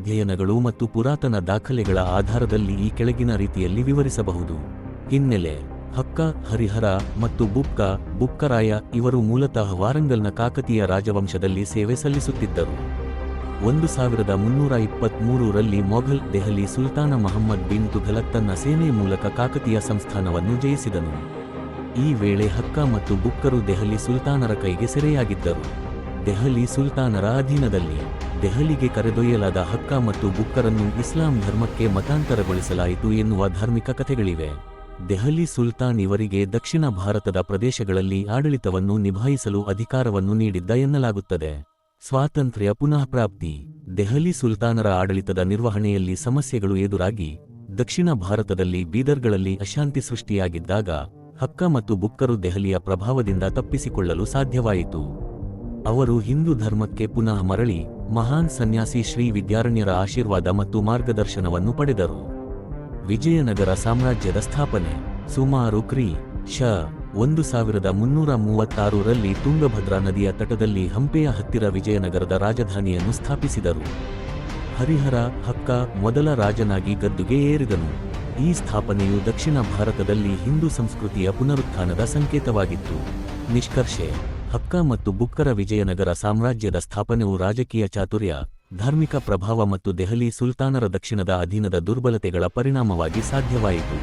ಅಧ್ಯಯನಗಳು ಮತ್ತು ಪುರಾತನ ದಾಖಲೆಗಳ ಆಧಾರದಲ್ಲಿ ಈ ಕೆಳಗಿನ ರೀತಿಯಲ್ಲಿ ವಿವರಿಸಬಹುದು. ಹಿನ್ನೆಲೆ, ಹಕ್ಕ, ಹರಿಹರ ಮತ್ತು ಬುಕ್ಕ ಬುಕ್ಕರಾಯ ಇವರು ಮೂಲತಃ ವಾರಂಗಲ್ನ ಕಾಕತೀಯ ರಾಜವಂಶದಲ್ಲಿ ಸೇವೆ ಸಲ್ಲಿಸುತ್ತಿದ್ದರು. ಒಂದು ಸಾವಿರದ ಮುನ್ನೂರ ಇಪ್ಪತ್ಮೂರರಲ್ಲಿ ಮೊಘಲ್ ದೆಹಲಿ ಸುಲ್ತಾನ ಮಹಮ್ಮದ್ ಬಿನ್ ತುಘಲಕ್ ತನ್ನ ಸೇನೆ ಮೂಲಕ ಕಾಕತೀಯ ಸಂಸ್ಥಾನವನ್ನು ಜಯಿಸಿದನು. ಈ ವೇಳೆ ಹಕ್ಕ ಮತ್ತು ಬುಕ್ಕರು ದೆಹಲಿ ಸುಲ್ತಾನರ ಕೈಗೆ ಸೆರೆಯಾಗಿದ್ದರು. ದೆಹಲಿ ಸುಲ್ತಾನರ ಅಧೀನದಲ್ಲಿ. ದೆಹಲಿಗೆ ಕರೆದೊಯ್ಯಲಾದ ಹಕ್ಕ ಮತ್ತು ಬುಕ್ಕರನ್ನು ಇಸ್ಲಾಂ ಧರ್ಮಕ್ಕೆ ಮತಾಂತರಗೊಳಿಸಲಾಯಿತು ಎನ್ನುವ ಧಾರ್ಮಿಕ ಕಥೆಗಳಿವೆ. ದೆಹಲಿ ಸುಲ್ತಾನ್ ಇವರಿಗೆ ದಕ್ಷಿಣ ಭಾರತದ ಪ್ರದೇಶಗಳಲ್ಲಿ ಆಡಳಿತವನ್ನು ನಿಭಾಯಿಸಲು ಅಧಿಕಾರವನ್ನು ನೀಡಿದ್ದ ಎನ್ನಲಾಗುತ್ತದೆ. ಸ್ವಾತಂತ್ರ್ಯ ಪುನಃ ಪ್ರಾಪ್ತಿ ದೆಹಲಿ ಸುಲ್ತಾನರ ಆಡಳಿತದ ನಿರ್ವಹಣೆಯಲ್ಲಿ ಸಮಸ್ಯೆಗಳು ಎದುರಾಗಿ, ದಕ್ಷಿಣ ಭಾರತದಲ್ಲಿ ಬೀದರ್ಗಳಲ್ಲಿ ಅಶಾಂತಿ ಸೃಷ್ಟಿಯಾಗಿದ್ದಾಗ, ಹಕ್ಕ ಮತ್ತು ಬುಕ್ಕರು ದೆಹಲಿಯ ಪ್ರಭಾವದಿಂದ ತಪ್ಪಿಸಿಕೊಳ್ಳಲು ಸಾಧ್ಯವಾಯಿತು. ಅವರು ಹಿಂದೂ ಧರ್ಮಕ್ಕೆ ಪುನಃ ಮರಳಿ ಮಹಾನ್ ಸನ್ಯಾಸಿ ಶ್ರೀ ವಿದ್ಯಾರಣ್ಯರ ಆಶೀರ್ವಾದ ಮತ್ತು ಮಾರ್ಗದರ್ಶನವನ್ನು ಪಡೆದರು. ವಿಜಯನಗರ ಸಾಮ್ರಾಜ್ಯದ ಸ್ಥಾಪನೆ ಸುಮಾರು ಕ್ರಿ. ಶ. ಒಂದು ಸಾವಿರದ ಮುನ್ನೂರ ಮೂವತ್ತಾರರಲ್ಲಿ ತುಂಗಭದ್ರಾ ನದಿಯ ತಟದಲ್ಲಿ ಹಂಪೆಯ ಹತ್ತಿರ ವಿಜಯನಗರದ ರಾಜಧಾನಿಯನ್ನು ಸ್ಥಾಪಿಸಿದರು. ಹರಿಹರ, ಹಕ್ಕ ಮೊದಲ ರಾಜನಾಗಿ ಗದ್ದುಗೆ ಏರಿದನು. ಈ ಸ್ಥಾಪನೆಯು ದಕ್ಷಿಣ ಭಾರತದಲ್ಲಿ ಹಿಂದೂ ಸಂಸ್ಕೃತಿಯ ಪುನರುತ್ಥಾನದ ಸಂಕೇತವಾಗಿತ್ತು. ನಿಷ್ಕರ್ಷೆ ಹಕ್ಕ ಮತ್ತು ಬುಕ್ಕರ ವಿಜಯನಗರ ಸಾಮ್ರಾಜ್ಯದ ಸ್ಥಾಪನೆಯು ರಾಜಕೀಯ ಚಾತುರ್ಯ, ಧಾರ್ಮಿಕ ಪ್ರಭಾವ ಮತ್ತು ದೆಹಲಿ ಸುಲ್ತಾನರ ದಕ್ಷಿಣದ ಅಧೀನದ ದುರ್ಬಲತೆಗಳ ಪರಿಣಾಮವಾಗಿ ಸಾಧ್ಯವಾಯಿತು.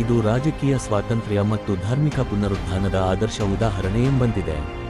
ಇದು ರಾಜಕೀಯ ಸ್ವಾತಂತ್ರ್ಯ ಮತ್ತು ಧಾರ್ಮಿಕ ಪುನರುತ್ಥಾನದ ಆದರ್ಶ ಉದಾಹರಣೆ ಎಂಬಂತಿದೆ.